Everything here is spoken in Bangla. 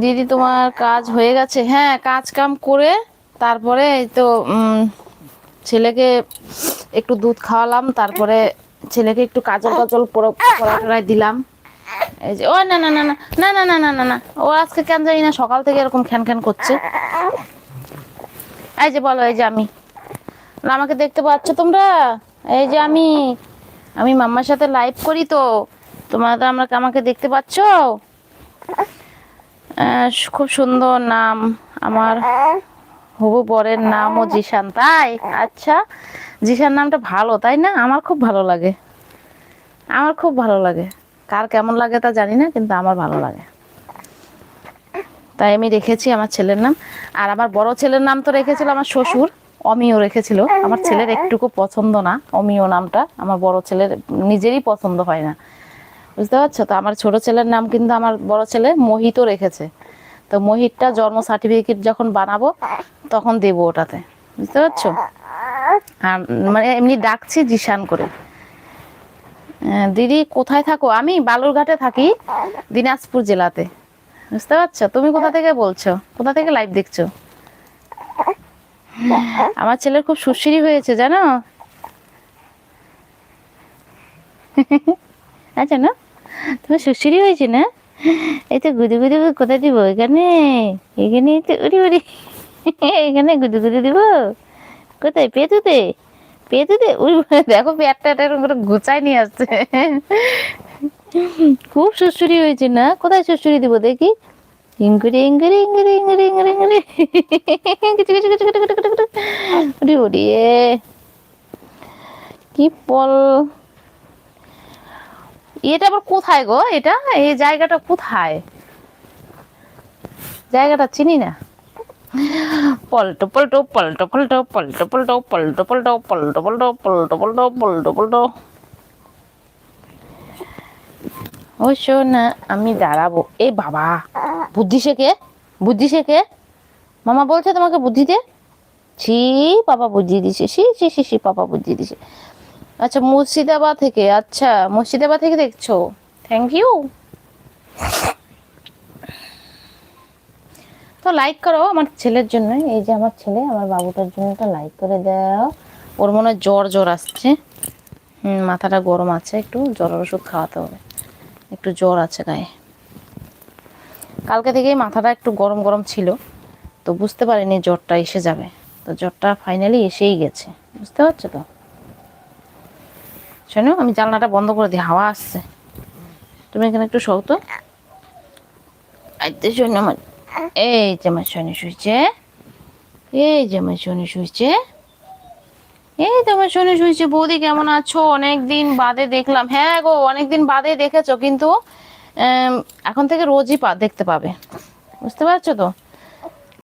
দিদি তোমার কাজ হয়ে গেছে হ্যাঁ কাজ কাম করে তারপরে এই তো ছেলেকে একটু দুধ খাওয়ালাম তারপরে ছেলেকে একটু কাজল কাজল পড়ায় দিলাম এই যে ও না না না না না না না না না না ও আজকে কেন জানি না সকাল থেকে এরকম খ্যান খ্যান করছে এই যে বলো এই যে আমি আমাকে দেখতে পাচ্ছ তোমরা এই যে আমি আমি মাম্মার সাথে লাইভ করি তো তোমরা তো আমরা আমাকে দেখতে পাচ্ছ খুব সুন্দর নাম। আমার হবু বরের নামও জিশান, তাই? আচ্ছা জিশান নামটা ভালো, তাই না? আমার খুব ভালো লাগে। আমার খুব ভালো লাগে। কার কেমন লাগে তা জানি না, কিন্তু আমার ভালো লাগে। তাই আমি রেখেছি আমার ছেলের নাম। আর আমার বড় ছেলের নাম তো রেখেছিল আমার শ্বশুর, অমিও রেখেছিল। আমার ছেলের একটুকু পছন্দ না অমিও নামটা। আমার বড় ছেলের নিজেরই পছন্দ হয় না। বুঝতে পারছ? তো আমার ছোট ছেলের নাম কিন্তু আমার বড় ছেলে মোহিত রেখেছে। তো মোহিতটা জন্ম সার্টিফিকেট যখন বানাবো, তখন দেবো ওটাতে। বুঝতে পারছ? আর মানে এমনি ডাকছি জিশান করে। দিদি, কোথায় থাকো? আমি বালুরঘাটে থাকি, দিনাজপুর জেলাতে। বুঝতে পারছ? তুমি কোথা থেকে বলছো? কোথা থেকে লাইভ দেখছ? আমার ছেলের খুব সুশ্রী হয়েছে, জানো? আচ্ছা না? তোমার সুশ্রী হয়েছে না? এই তো গুদু গুদু কোথায় দিব? এখানে? এখানে তো উড়ি উড়ি। এখানে গুদু গুদু দিব। কোথায়? পেতুতে? পেতুতে? উড়ি দেখো পেটটা এরকম করে গুচাই নিয়ে আসছে। খুব সুশ্রী হয়েছে না? কোথায় সুশ্রী দিব দেখি? ইঙ্গুরি ইঙ্গুরি ইঙ্গুরি ইঙ্গুরি ইঙ্গুরি ইঙ্গুরি কিছু কিছু কিছু কিছু কিছু কিছু উড়ি উড়িয়ে কি বল এটা আবার কোথায় গো এটা এই জায়গাটা কোথায় জায়গাটা চিনি না Paltrow Paltrow Paltrow Paltrow Paltrow Paltrow Paltrow Paltrow Paltrow Paltrow Paltrow Paltrow Paltrow Paltrow ও শোনা আমি দাঁড়াবো এ বাবা বুদ্ধি শেখে বুদ্ধি শেখে মামা বলছে তোমাকে বুদ্ধি দে ছি পাপা বুদ্ধি দিছে সি সি সি সি পাপা বুদ্ধি দিছে আচ্ছা মুর্শিদাবাদ থেকে। আচ্ছা মুর্শিদাবাদ থেকে দেখছ? থ্যাংক ইউ তো লাইক করো, আমার ছেলের জন্য। এই যে আমার ছেলে, আমার বাবুটার জন্য একটা লাইক করে দাও। ওর মনে হয় জ্বর জ্বর আসছে। হুম, মাথাটা গরম আছে, একটু জ্বরের ওষুধ খাওয়াতে হবে। একটু জ্বর আছে গায়ে। কালকে থেকেই মাথাটা একটু গরম গরম ছিল, তো বুঝতে পারিনি জ্বরটা এসে যাবে। তো জ্বরটা ফাইনালি এসেই গেছে। বুঝতে পারছ তো? শোনো, আমি জানলাটা বন্ধ করে দিই, হাওয়া আসছে। তুমি এখানে একটু শো তো। আইতে শোনো, আমার এই যে আমার শনি শুয়েছে এই যে আমার শনি শুয়েছে এই তো আমার শনি শুয়েছে বৌদি, কেমন আছো? অনেক দিন বাদে দেখলাম। হ্যাঁ গো অনেক দিন বাদে দেখেছ, কিন্তু এখন থেকে রোজই পা দেখতে পাবে। বুঝতে পারছ তো?